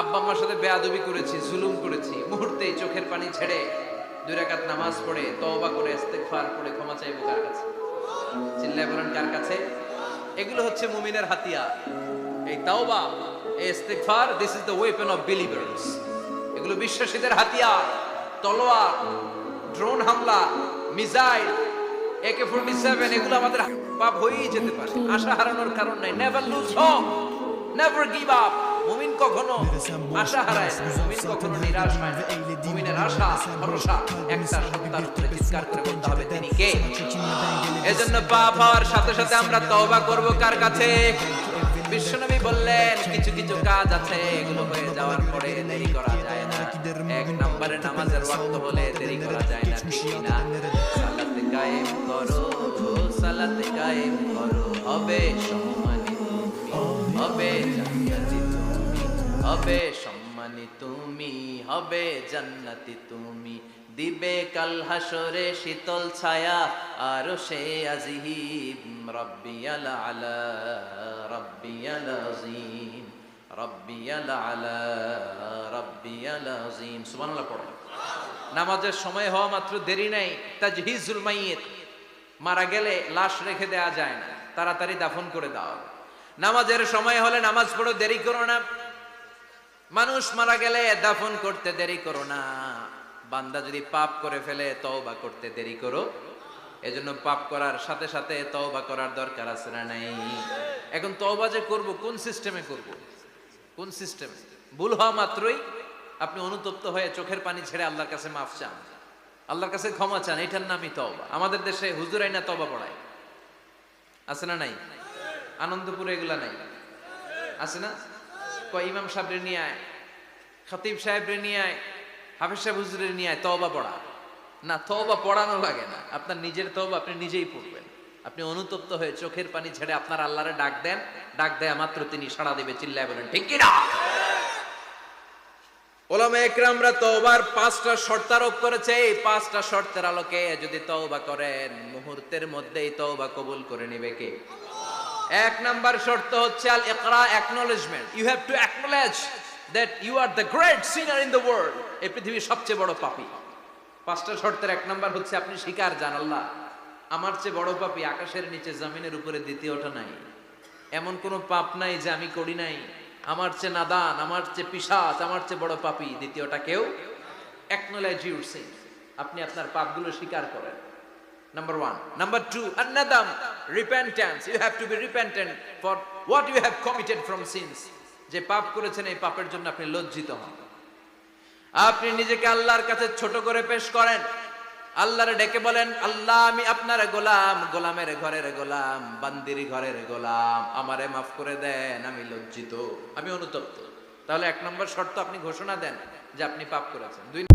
আব্বা আম্মার সাথে বেয়াদবি করেছি, জুলুম করেছি, মুহূর্তেই চোখের পানি ছেড়ে দুই রাকাত নামাজ পড়ে, তওবা করে, ইস্তেগফার করে ক্ষমা চাইব কার কাছে? চিল্লায় বলেন, কার কাছে? এগুলো হচ্ছে মুমিনের হাতিয়ার। এই তাওবা, এই ইস্তেগফার this is the weapon of believers এগুলো বিশ্বাসীদের হাতিয়ার। তলোয়ার ড্রোন হামলা মিসাইল একে ফোর্টি সেভেন এগুলো আমাদের পাপ হয়েই যেতে পারে। আশা হারানোর কারণ নাই। Never lose hope never give up মুমিন কখনো আশা হারায় না মুমিন কখনো নিরাশ হয় না মুমিনের আশা ভরসা একটা সত্তার উপরে চিৎকার করে বলতে হবে তিনি কে এজন্য পাপ হওয়ার সাথে সাথে আমরা তওবা করব কার কাছে বিশ্বনবী বললেন কিছু কিছু কাজ আছে এগুলো হয়ে যাওয়ার পরে দেরি করা যায় না এক নম্বরে নামাজের ওয়াক্ত হলে দেরি করা যায় না ঠিক না সালাতে কায়েম করো সালাতে কায়েম করো হবে সম্মানিত হবে সম্মানী তুমি, হবে জান্নাতি তুমি। দিবে কাল হাসরে শীতল ছায়া, আর সে আজিম। রব্বিয়াল আলা, রব্বিয়াল আজিম। রব্বিয়াল আলা, রব্বিয়াল আজিম। সুবহানাল্লাহ পড়ো। নামাজের সময় হওয়া মাত্র দেরি নাই। তাজহিজুল মাইয়িত। মারা গেলে লাশ রেখে দেয়া যায় না। তাড়াতাড়ি দাফন করে দাও। নামাজের সময় হলে নামাজ পড়ো, দেরি করো না। মানুষ মারা গেলে দাফন করতে দেরি করো না। বান্দা যদি পাপ করে ফেলে, তওবা করতে দেরি করো। এজন্য পাপ করার সাথে সাথে তওবা করার দরকার আছে না নাই? এখন তওবা যে করব, কোন সিস্টেমে করব? কোন সিস্টেমে? ভুল হওয়া মাত্রই আপনি অনুতপ্ত হয়ে চোখের পানি ছেড়ে আল্লাহর কাছে মাফ চান। আল্লাহর কাছে ক্ষমা চান, এটার নামই তওবা। আমাদের দেশে হুজুর আইনা তওবা পড়ায়। আছে না নাই? আনন্দপুরে এগুলা নাই? আছে না? কয়, ইমাম সাহেবরে নিয়ে আয়, খতিব সাহেবরে নিয়ে আয়, হাফিজ সাহেব হুজুরের নিয়ে আয়, তওবা পড়া। না, তওবা পড়ানো লাগে না, আপনার নিজের তওবা আপনি নিজেই পড়বেন। আপনি অনুতপ্ত হয়ে চোখের পানি ছেড়ে আপনার আল্লাহরে ডাক দেন, ডাক দেয়া মাত্র তিনি সাড়া দেবে, চিল্লায় বলেন, ঠিক কি না? ওলামা একরামরা তওবার পাঁচটা শর্ত আরোপ করেছে, এই পাঁচটা শর্তের আলোকে যদি তওবা করেন, মুহূর্তের মধ্যেই তওবা কবুল করে নেবে কে? এক নাম্বার শর্ত হচ্ছে আল ইকরা acknowledgement you have to acknowledge that you are the great sinner in the world এই পৃথিবীর সবচেয়ে বড় পাপী। পাঁচটা শর্তের এক নাম্বার হচ্ছে আপনি স্বীকার জান আল্লাহ। আমার চেয়ে বড় পাপী আকাশের নিচে জমিনের উপরে দ্বিতীয়টা নাই। এমন কোনো পাপ নাই যে আমি করি নাই। আমার চেয়ে নাদান আমার চেয়ে পিসাচ আমার চেয়ে বড় পাপী। দ্বিতীয়টা কেউ অ্যাকনোলেজ ইউর সিন আপনি আপনার পাপগুলো স্বীকার করেন। Number one. Number two, anadam, repentance. You have to be repentant for what you have committed from sins. যে পাপ করেছেন, এই পাপের জন্য আপনি লজ্জিত হন। আপনি নিজেকে আল্লাহর কাছে ছোট করে পেশ করেন। আল্লাহরে ডেকে বলেন, আল্লাহ, আমি আপনার গোলাম। গোলামের ঘরের গোলাম, বান্দির ঘরের গোলাম। আমারে মাফ করে দেন, আমি লজ্জিত। আমি অনুতপ্ত। তাহলে এক নম্বর শর্ত আপনি ঘোষণা দেন যে আপনি পাপ করেছেন। দুই